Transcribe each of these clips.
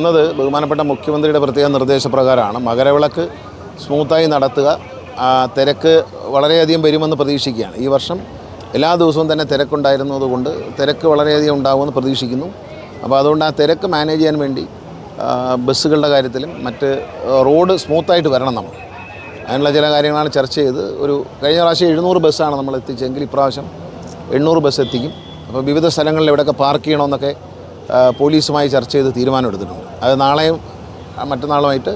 എന്നത് ബഹുമാനപ്പെട്ട മുഖ്യമന്ത്രിയുടെ പ്രത്യേക നിർദ്ദേശപ്രകാരമാണ്. മകരവിളക്ക് സ്മൂത്തായി നടത്തുക തിരക്ക് വളരെയധികം വരുമെന്ന് പ്രതീക്ഷിക്കുകയാണ്. ഈ വർഷം എല്ലാ ദിവസവും തന്നെ തിരക്കുണ്ടായിരുന്നതുകൊണ്ട് തിരക്ക് വളരെയധികം ഉണ്ടാകുമെന്ന് പ്രതീക്ഷിക്കുന്നു. അപ്പോൾ അതുകൊണ്ട് ആ തിരക്ക് മാനേജ് ചെയ്യാൻ വേണ്ടി ബസ്സുകളുടെ കാര്യത്തിലും മറ്റ് റോഡ് സ്മൂത്തായിട്ട് വരണം നമ്മൾ. അതിനുള്ള ചില കാര്യങ്ങളാണ് ചർച്ച ചെയ്ത്. ഒരു കഴിഞ്ഞ പ്രാവശ്യം എഴുന്നൂറ് ബസ്സാണ് നമ്മൾ എത്തിച്ചെങ്കിൽ ഇപ്രാവശ്യം എണ്ണൂറ് ബസ് എത്തിക്കും. അപ്പോൾ വിവിധ സ്ഥലങ്ങളിൽ എവിടെയൊക്കെ പാർക്ക് ചെയ്യണമെന്നൊക്കെ പോലീസുമായി ചർച്ച ചെയ്ത് തീരുമാനമെടുത്തിട്ടുണ്ട്. അത് നാളെയും മറ്റന്നാളുമായിട്ട്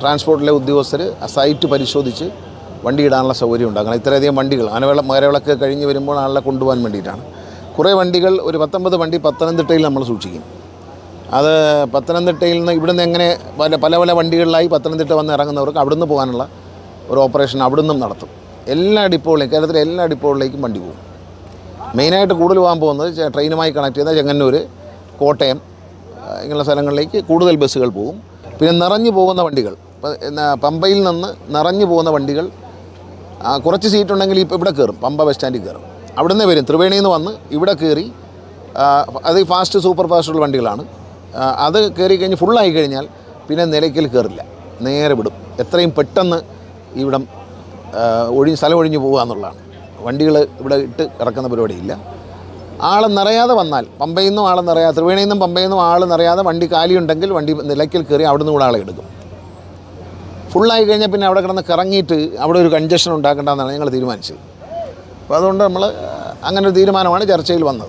ട്രാൻസ്പോർട്ടിലെ ഉദ്യോഗസ്ഥർ സൈറ്റ് പരിശോധിച്ച് വണ്ടി ഇടാനുള്ള സൗകര്യം ഉണ്ടാക്കണം. ഇത്രയധികം വണ്ടികൾ ആനവിള മകരവിളക്ക് കഴിഞ്ഞ് വരുമ്പോൾ ആളെ കൊണ്ടുപോകാൻ വേണ്ടിയിട്ടാണ്. കുറേ വണ്ടികൾ ഒരു പത്തൊമ്പത് വണ്ടി പത്തനംതിട്ടയിൽ നമ്മൾ സൂക്ഷിക്കും. അത് പത്തനംതിട്ടയിൽ നിന്ന് ഇവിടുന്ന് എങ്ങനെ പല പല പല വണ്ടികളിലായി പത്തനംതിട്ട വന്ന് ഇറങ്ങുന്നവർക്ക് അവിടുന്ന് പോകാനുള്ള ഒരു ഓപ്പറേഷൻ അവിടുന്നും നടത്തും. എല്ലാ ഡിപ്പോകളിലേക്കും കേരളത്തിലെ എല്ലാ ഡിപ്പോകളിലേക്കും വണ്ടി പോകും. മെയിനായിട്ട് കൂടുതൽ പോകാൻ പോകുന്നത് ട്രെയിനുമായി കണക്ട് ചെയ്യുന്ന ചെങ്ങന്നൂർ കോട്ടയം ഇങ്ങനെയുള്ള സ്ഥലങ്ങളിലേക്ക് കൂടുതൽ ബസ്സുകൾ പോകും. പിന്നെ നിറഞ്ഞു പോകുന്ന വണ്ടികൾ. പമ്പയിൽ നിന്ന് നിറഞ്ഞു പോകുന്ന വണ്ടികൾ കുറച്ച് സീറ്റ് ഉണ്ടെങ്കിൽ ഇപ്പോൾ ഇവിടെ കയറും പമ്പ ബസ് സ്റ്റാൻഡിൽ കയറും അവിടെ നിന്ന് വരും ത്രിവേണിയിൽ നിന്ന് വന്ന് ഇവിടെ കയറി അത് ഫാസ്റ്റ് സൂപ്പർ ഫാസ്റ്റുള്ള വണ്ടികളാണ്. അത് കയറി കഴിഞ്ഞ് ഫുള്ളായി കഴിഞ്ഞാൽ പിന്നെ നിലയ്ക്കൽ കയറില്ല നേരെ വിടും. എത്രയും പെട്ടെന്ന് ഇവിടം ഒഴി സ്ഥലം ഒഴിഞ്ഞു പോകുക എന്നുള്ളതാണ്. വണ്ടികൾ ഇവിടെ ഇട്ട് ഇറക്കുന്ന പരിപാടിയില്ല. ആൾ നിറയാതെ വന്നാൽ പമ്പയിൽ നിന്നും ആൾ നിറയാതെ ത്രിവേണിയിൽ നിന്നും പമ്പയിൽ നിന്നും ആൾ നിറയാതെ വണ്ടി കാലിയുണ്ടെങ്കിൽ വണ്ടി നിലയ്ക്കൽ കയറി അവിടെ നിന്ന് കൂടെ ആളെ എടുക്കും. ഫുള്ളായി കഴിഞ്ഞാൽ പിന്നെ അവിടെ കിടന്ന് കറങ്ങിയിട്ട് അവിടെ ഒരു കൺജഷൻ ഉണ്ടാക്കേണ്ടതെന്നാണ് ഞങ്ങൾ തീരുമാനിച്ചത്. അപ്പോൾ അതുകൊണ്ട് നമ്മൾ അങ്ങനെ ഒരു തീരുമാനമാണ് ചർച്ചയിൽ വന്നത്.